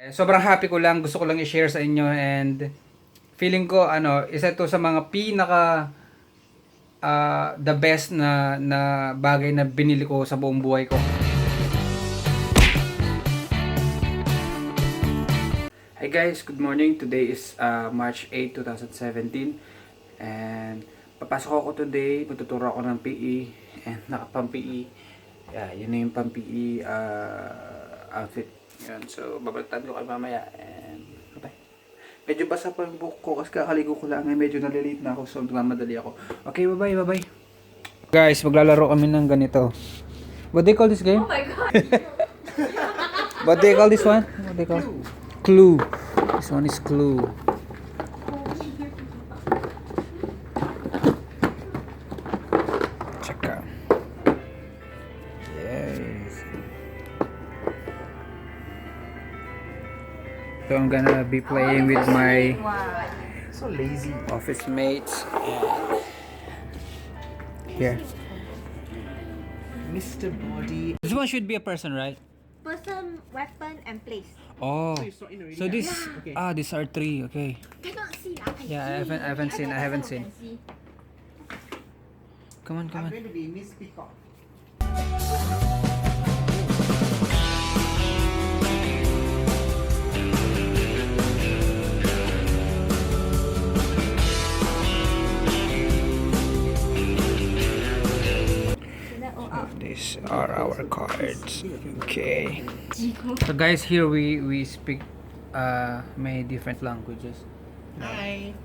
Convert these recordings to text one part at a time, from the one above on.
Eh, Sobrang happy ko lang, gusto ko lang i-share sa inyo and feeling ko ano, isa to sa mga pinaka ah, the best na na bagay na binili ko sa buong buhay ko. Hi guys, good morning. Today is uh, March 8, 2017 and papasok ako today, magtuturo ako ng PE and nakapang-PE. Yeah, yun na yung pang-PE uh, outfit. Yun, so babalitan ko kayo mamaya and bye. Medyo basa pa yung buhok ko kasi kakaligo ko lang. eh, Medyo nalilate na ako so nagmamadali ako. Okay, bye-bye, bye-bye. Guys, maglalaro kami ng ganito. What do you call this game? Oh my god. What do you call this one? What do you call? Clue. This one is Clue. So I'm gonna be playing with my So lazy. office mates. Here. Mr. Body. This one should be a person, right? Person, weapon, and place. Oh. you saw it already, So ah? this Okay. ah these are three. Okay. Cannot see. I can Yeah, I haven't- I haven't seen- I haven't seen. Come on, come I'm on. going to be Miss Peacock. Okay. So guys, here we we speak uh many different languages. Hi.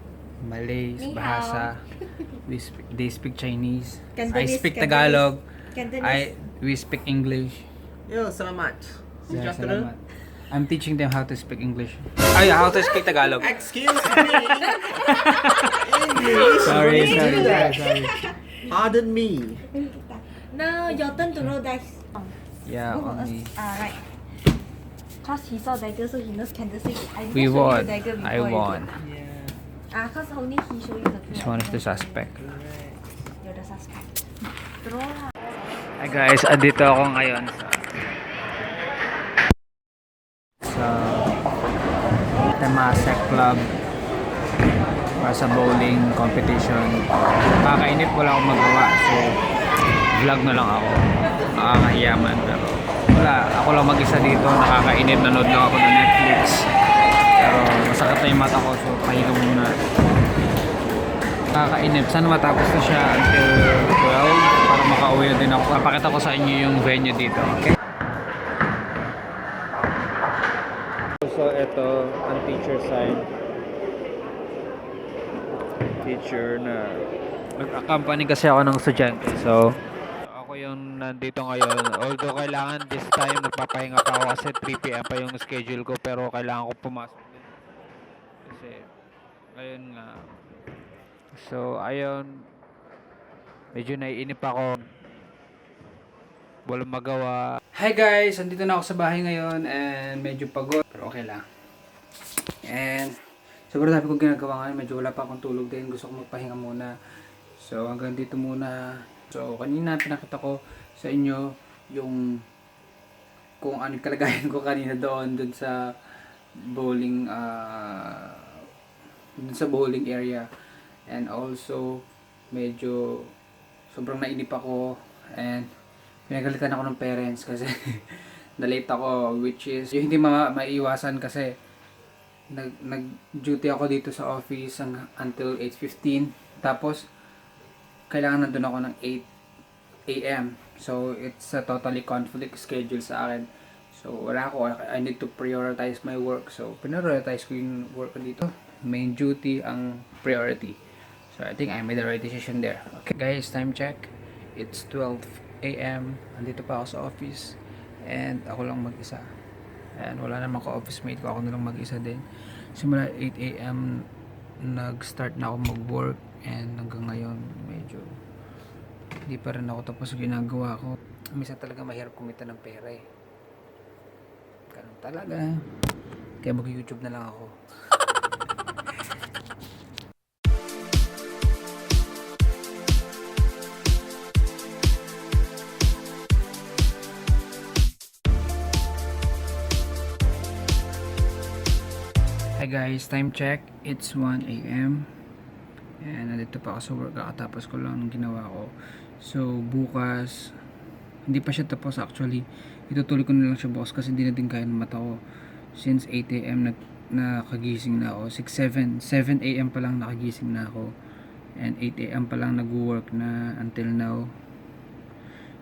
Malay, Ni hao. Bahasa. We speak, they speak Chinese. I Cantonese, speak Cantonese. Tagalog. Cantonese. I we speak English. Yo, salamat. Good Yeah, afternoon. salamat. I'm teaching them how to speak English. Ay, how to speak Tagalog. Excuse me. English. Sorry, What do you sorry, sorry, sorry. Pardon me. Now your turn to roll dice. Yeah, of us. only. Ah, right. Cause he saw dagger, so he knows candlestick. I We didn't show you won. the dagger before. I you won. Yeah. Ah, cause only he show you the. This clue. one is the suspect. You're the suspect. Draw lah. Hi guys, andito ako ngayon sa sa Temasek Club para sa bowling competition. Kakainip wala akong magawa so vlog na lang ako. Nakakahiyaman pero wala. Ako lang mag-isa dito. Nakakainip. Nanood lang ako ng Netflix. Pero masakit na yung mata ko so pahinga muna. Nakakainip. Sana matapos na siya until 12 para makauwi din ako. Papakita ko sa inyo yung venue dito. Okay? So, ito ang teacher sign. Teacher na nag-accompany kasi ako ng estudyante. So, nandito ngayon. Although kailangan this time magpapahinga pa ako kasi 3pm pa yung schedule ko pero kailangan ko pumasok din. Kasi, ayun nga. So, ayun. Medyo naiinip ako. Walang magawa. Hi guys! Andito na ako sa bahay ngayon and medyo pagod. Pero okay lang. And sobrang dami kong ginagawa ngayon. Medyo wala pa akong tulog din. Gusto ko magpahinga muna. So hanggang dito muna. So kanina pinakita ko sa inyo yung kung ano kalagayan ko kanina doon dun sa bowling uh, dun sa bowling area. And also medyo sobrang nainip ako and pinagalitan ako ng parents kasi na-late ako which is yung hindi ma maiiwasan kasi nag nag duty ako dito sa office ang, until 8:15 tapos kailangan nandun ako ng 8 a.m. So it's a totally conflict schedule sa akin. So wala ako I need to prioritize my work. So prioritize ko yung work ko dito. Main duty ang priority. So I think I made the right decision there. Okay guys, time check. It's 12 a.m. Andito pa ako sa office. And ako lang mag-isa. And wala naman ko office mate ko. Ako na lang mag-isa din. Simula 8 a.m. nag-start na ako mag-work. And hanggang ngayon, medyo hindi pa rin ako tapos ginagawa ko. Minsan talaga mahirap kumita ng pera eh. Ganun talaga. Kaya mag-YouTube na lang ako. Hi guys, time check. It's 1 a.m. And nandito pa ako sa work. Kakatapos ko lang ng ginawa ko. So, bukas, hindi pa siya tapos actually. Itutuloy ko na lang siya bukas kasi hindi na din kaya ng mata. Since 8 a.m. nag nakagising na ako. 6, 7, 7 a.m. pa lang nakagising na ako. And 8 a.m. pa lang nag-work na until now.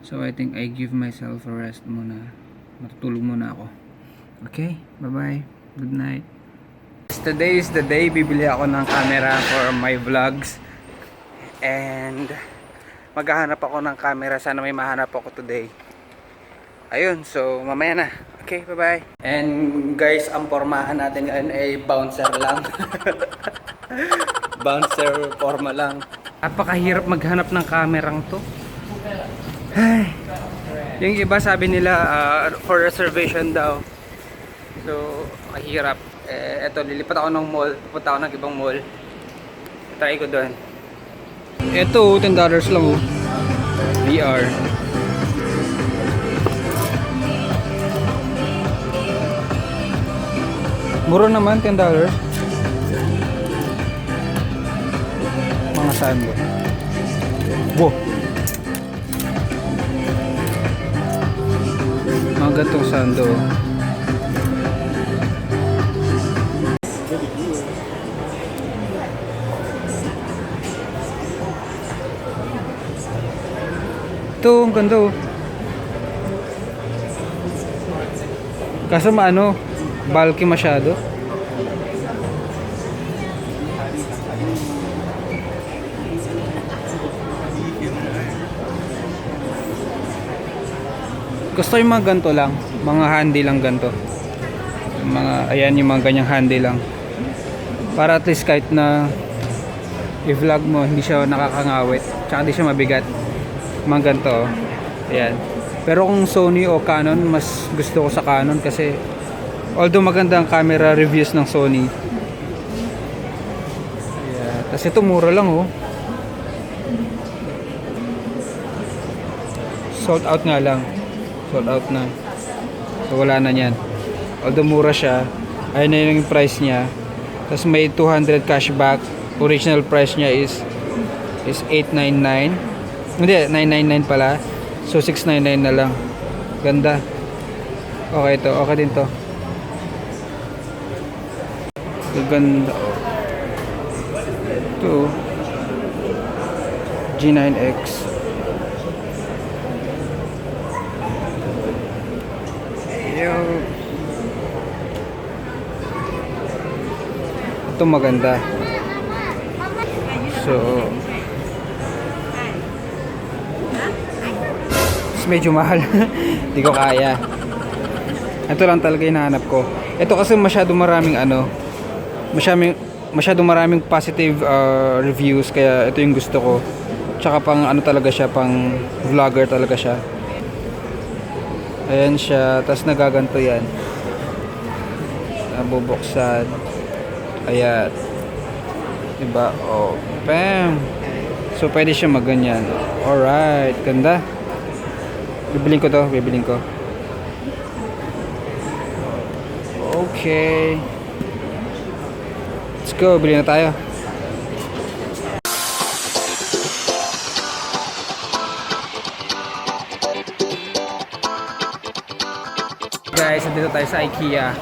So, I think I give myself a rest muna. Matutulog muna ako. Okay, bye-bye. Good night. Today is the day bibili ako ng camera for my vlogs. And maghahanap ako ng camera. Sana may mahanap ako today. Ayun, so mamaya na. Okay, bye-bye. And guys, ang formahan natin ngayon ay bouncer lang. bouncer forma lang. Napakahirap maghanap ng kamerang to. Ay. Yung iba sabi nila ah, for reservation daw. So, mahirap. Eh, eto, lilipat ako ng mall. Pupunta ako ng ibang mall. Try ko doon. Ito, $10 lang oh. VR. Mura naman, $10. Mga sando. Wow. Mga gantong sando. Ito, ang ganda oh. Kaso maano, bulky masyado. Gusto yung mga ganito lang, mga handy lang ganito. Yung Mga, ayan yung mga ganyang handy lang. Para at least kahit na i-vlog mo, hindi siya nakakangawit. Tsaka hindi siya mabigat. Mga ganito. oh. Ayan. Pero kung Sony o Canon, mas gusto ko sa Canon kasi although maganda ang camera reviews ng Sony. Ayan. Tapos ito mura lang oh. Sold out nga lang. Sold out na. So wala na yan. Although mura siya, ayun na yun yung price niya. Tapos may 200 cashback. Original price niya is is 899. Hindi, 999 pala. So 699 na lang. Ganda. Okay to, okay din to. Ganda. Ito. G9X. Yo. Ito maganda. So, Mas medyo mahal. Hindi ko kaya. Ito lang talaga hinahanap ko. Ito kasi masyado maraming ano, masyadong masyado maraming positive uh, reviews kaya ito yung gusto ko. Tsaka pang ano talaga siya, pang vlogger talaga siya. Ayan siya, tapos nagaganto yan. Nabubuksan. Ayan. Diba? Oh, bam! So, pwede siya maganyan. Alright, ganda. Bibiling ko to, bibiling ko. Okay. Let's go, bili na tayo. Guys, nandito tayo sa IKEA.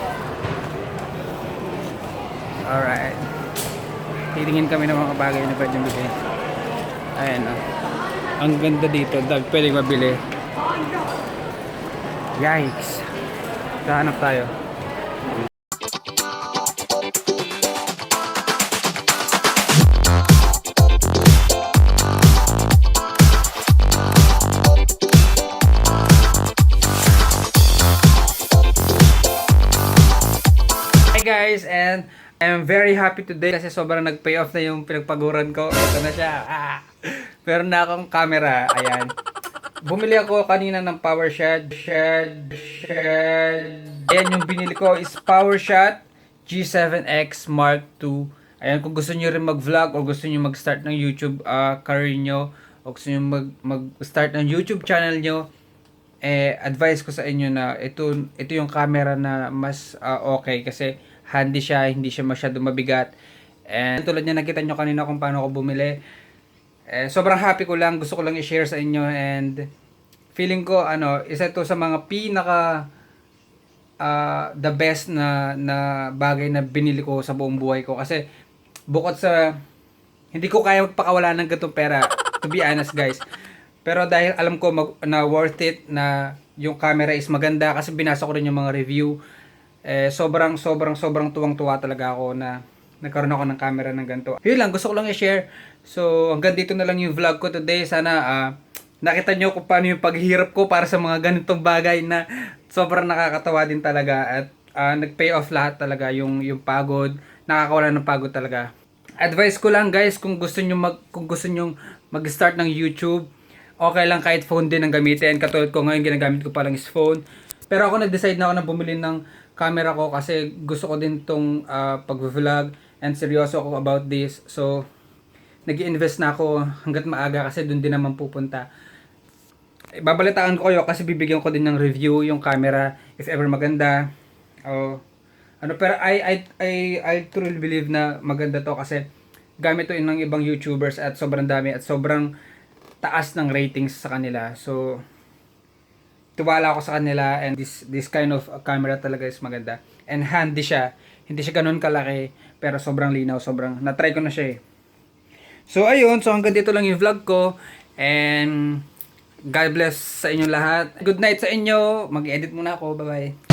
Alright. Titingin kami ng mga bagay na pwedeng bili. Ayan o. Ang ganda dito, dag pwedeng mabili. Yikes. Kahanap tayo. Hi guys and I'm very happy today kasi sobrang nag-pay off na yung pinagpaguran ko. Ito na siya. Ah. Meron na akong camera. Ayan. Bumili ako kanina ng PowerShot. Shot, shot. Ayan yung binili ko is PowerShot G7X Mark II. Ayan kung gusto niyo rin mag-vlog o gusto niyo mag-start ng YouTube ah, career nyo o gusto niyo mag- mag-start ng YouTube channel nyo, eh advice ko sa inyo na ito ito yung camera na mas ah, okay kasi handy siya, hindi siya masyado mabigat. And tulad niya nakita nyo kanina kung paano ako bumili. Eh, sobrang happy ko lang, gusto ko lang i-share sa inyo and feeling ko ano, isa to sa mga pinaka ah, the best na na bagay na binili ko sa buong buhay ko kasi bukod sa hindi ko kaya magpakawala ng ganitong pera to be honest guys. Pero dahil alam ko mag, na worth it na yung camera is maganda kasi binasa ko rin yung mga review eh, sobrang sobrang sobrang tuwang-tuwa talaga ako na nagkaroon ako ng camera ng ganito. Yun lang, gusto ko lang i-share. So, hanggang dito na lang yung vlog ko today. Sana ah, nakita nyo kung paano yung paghihirap ko para sa mga ganitong bagay na sobrang nakakatawa din talaga at ah, nag-pay off lahat talaga yung yung pagod, nakakawala ng pagod talaga. Advice ko lang guys kung gusto niyo mag kung gusto niyo mag-start ng YouTube, okay lang kahit phone din ang gamitin. Katulad ko ngayon ginagamit ko pa lang is phone. Pero ako nag-decide na ako na bumili ng camera ko kasi gusto ko din tong ah, pag-vlog and seryoso ako about this. So, nag invest na ako hanggat maaga kasi doon din naman pupunta. Babalitaan ko kayo kasi bibigyan ko din ng review yung camera if ever maganda. O ano pero I I I I truly believe na maganda to kasi gamit to ng ibang YouTubers at sobrang dami at sobrang taas ng ratings sa kanila. So tuwala ako sa kanila and this this kind of camera talaga is maganda and handy siya. Hindi siya ganoon kalaki pero sobrang linaw, sobrang na-try ko na siya eh. So ayun, so hanggang dito lang yung vlog ko and God bless sa inyong lahat. Good night sa inyo. Mag-edit muna ako. Bye-bye.